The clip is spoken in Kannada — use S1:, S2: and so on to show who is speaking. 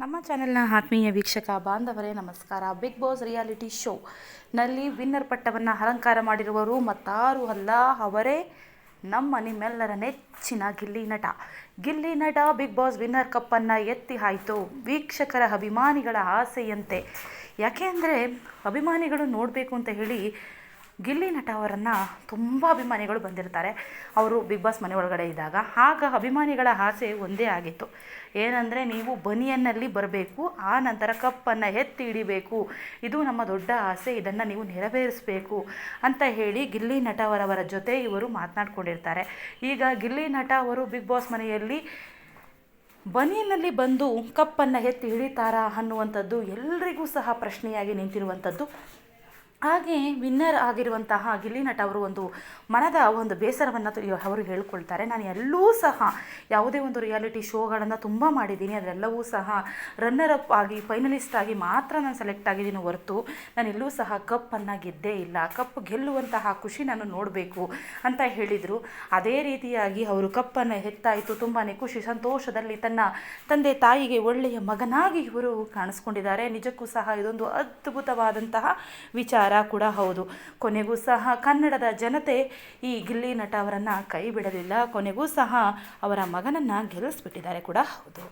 S1: ನಮ್ಮ ಚಾನೆಲ್ನ ಆತ್ಮೀಯ ವೀಕ್ಷಕ, ಬಾಂಧವರೇ, ನಮಸ್ಕಾರ. ಬಿಗ್ ಬಾಸ್ ರಿಯಾಲಿಟಿ ಶೋ ನಲ್ಲಿ ವಿನ್ನರ್ ಪಟ್ಟವನ್ನು ಅಲಂಕಾರ ಮಾಡಿರುವರು ಮತ್ತಾರು ಅಲ್ಲ, ಅವರೇ ನಮ್ಮ ನಿಮ್ಮೆಲ್ಲರ ನೆಚ್ಚಿನ ಗಿಲ್ಲಿ ನಟ. ಗಿಲ್ಲಿ ನಟ ಬಿಗ್ ಬಾಸ್ ವಿನ್ನರ್ ಕಪ್ಪನ್ನು ಎತ್ತಿ ಹಾಯಿತು. ವೀಕ್ಷಕರ ಅಭಿಮಾನಿಗಳ ಆಸೆಯಂತೆ. ಯಾಕೆ ಅಂದರೆ ಅಭಿಮಾನಿಗಳು ನೋಡಬೇಕು ಅಂತ ಹೇಳಿ ಗಿಲ್ಲಿ ನಟ ಅವರನ್ನು ತುಂಬ ಅಭಿಮಾನಿಗಳು ಬಂದಿರ್ತಾರೆ. ಅವರು ಬಿಗ್ ಬಾಸ್ ಮನೆ ಒಳಗಡೆ ಇದ್ದಾಗ. ಆಗ ಅಭಿಮಾನಿಗಳ ಆಸೆ ಒಂದೇ ಆಗಿತ್ತು. ಏನಂದರೆ ನೀವು ಬನಿಯನ್ನಲ್ಲಿ ಬರಬೇಕು, ಆ ನಂತರ ಕಪ್ಪನ್ನು ಎತ್ತಿ ಹಿಡಿಬೇಕು. ಇದು ನಮ್ಮ ದೊಡ್ಡ ಆಸೆ, ಇದನ್ನು ನೀವು ನೆರವೇರಿಸಬೇಕು ಅಂತ ಹೇಳಿ ಗಿಲ್ಲಿ ನಟ ಅವರವರ ಜೊತೆ ಇವರು ಮಾತನಾಡ್ಕೊಂಡಿರ್ತಾರೆ. ಈಗ ಗಿಲ್ಲಿ ನಟ ಅವರು ಬಿಗ್ ಬಾಸ್ ಮನೆಯಲ್ಲಿ ಬನಿಯಲ್ಲಿ ಬಂದು ಕಪ್ಪನ್ನು ಎತ್ತಿ ಹಿಡಿತಾರಾ ಅನ್ನುವಂಥದ್ದು ಎಲ್ರಿಗೂ ಸಹ ಪ್ರಶ್ನೆಯಾಗಿ ನಿಂತಿರುವಂಥದ್ದು ಹಾಗೆ ವಿನ್ನರ್ ಆಗಿರುವಂತಹ ಗಿಲ್ಲಿ ನಟ ಅವರು ಒಂದು ಮನದ ಒಂದು ಬೇಸರವನ್ನು ಅವರು ಹೇಳ್ಕೊಳ್ತಾರೆ. ನಾನು ಎಲ್ಲೂ ಸಹ ಯಾವುದೇ ಒಂದು ರಿಯಾಲಿಟಿ ಶೋಗಳನ್ನು ತುಂಬ ಮಾಡಿದ್ದೀನಿ. ಅದರೆಲ್ಲವೂ ಸಹ ರನ್ನರ್ ಅಪ್ ಆಗಿ ಫೈನಲಿಸ್ಟ್ ಆಗಿ ಮಾತ್ರ ನಾನು ಸೆಲೆಕ್ಟ್ ಆಗಿದ್ದೀನಿ ಹೊರತು ನಾನು ಎಲ್ಲೂ ಸಹ ಕಪ್ಪನ್ನು ಗೆದ್ದೇ ಇಲ್ಲ. ಕಪ್ ಗೆಲ್ಲುವಂತಹ ಖುಷಿ ನಾನು ನೋಡಬೇಕು ಅಂತ ಹೇಳಿದರು. ಅದೇ ರೀತಿಯಾಗಿ ಅವರು ಕಪ್ಪನ್ನು ಹೆತ್ತಾಯಿತು. ತುಂಬಾ ಖುಷಿ, ಸಂತೋಷದಲ್ಲಿ ತನ್ನ ತಂದೆ ತಾಯಿಗೆ ಒಳ್ಳೆಯ ಮಗನಾಗಿ ಇವರು ಕಾಣಿಸ್ಕೊಂಡಿದ್ದಾರೆ. ನಿಜಕ್ಕೂ ಸಹ ಇದೊಂದು ಅದ್ಭುತವಾದಂತಹ ವಿಚಾರ ಕೂಡ ಹೌದು. ಕೊನೆಗೂ ಸಹ ಕನ್ನಡದ ಜನತೆ ಈ ಗಿಲ್ಲಿ ನಟ ಅವರನ್ನು ಕೈ ಬಿಡಲಿಲ್ಲ. ಕೊನೆಗೂ ಸಹ ಅವರ ಮಗನನ್ನು ಗೆಲ್ಲಿಸ್ಬಿಟ್ಟಿದ್ದಾರೆ ಕೂಡ ಹೌದು.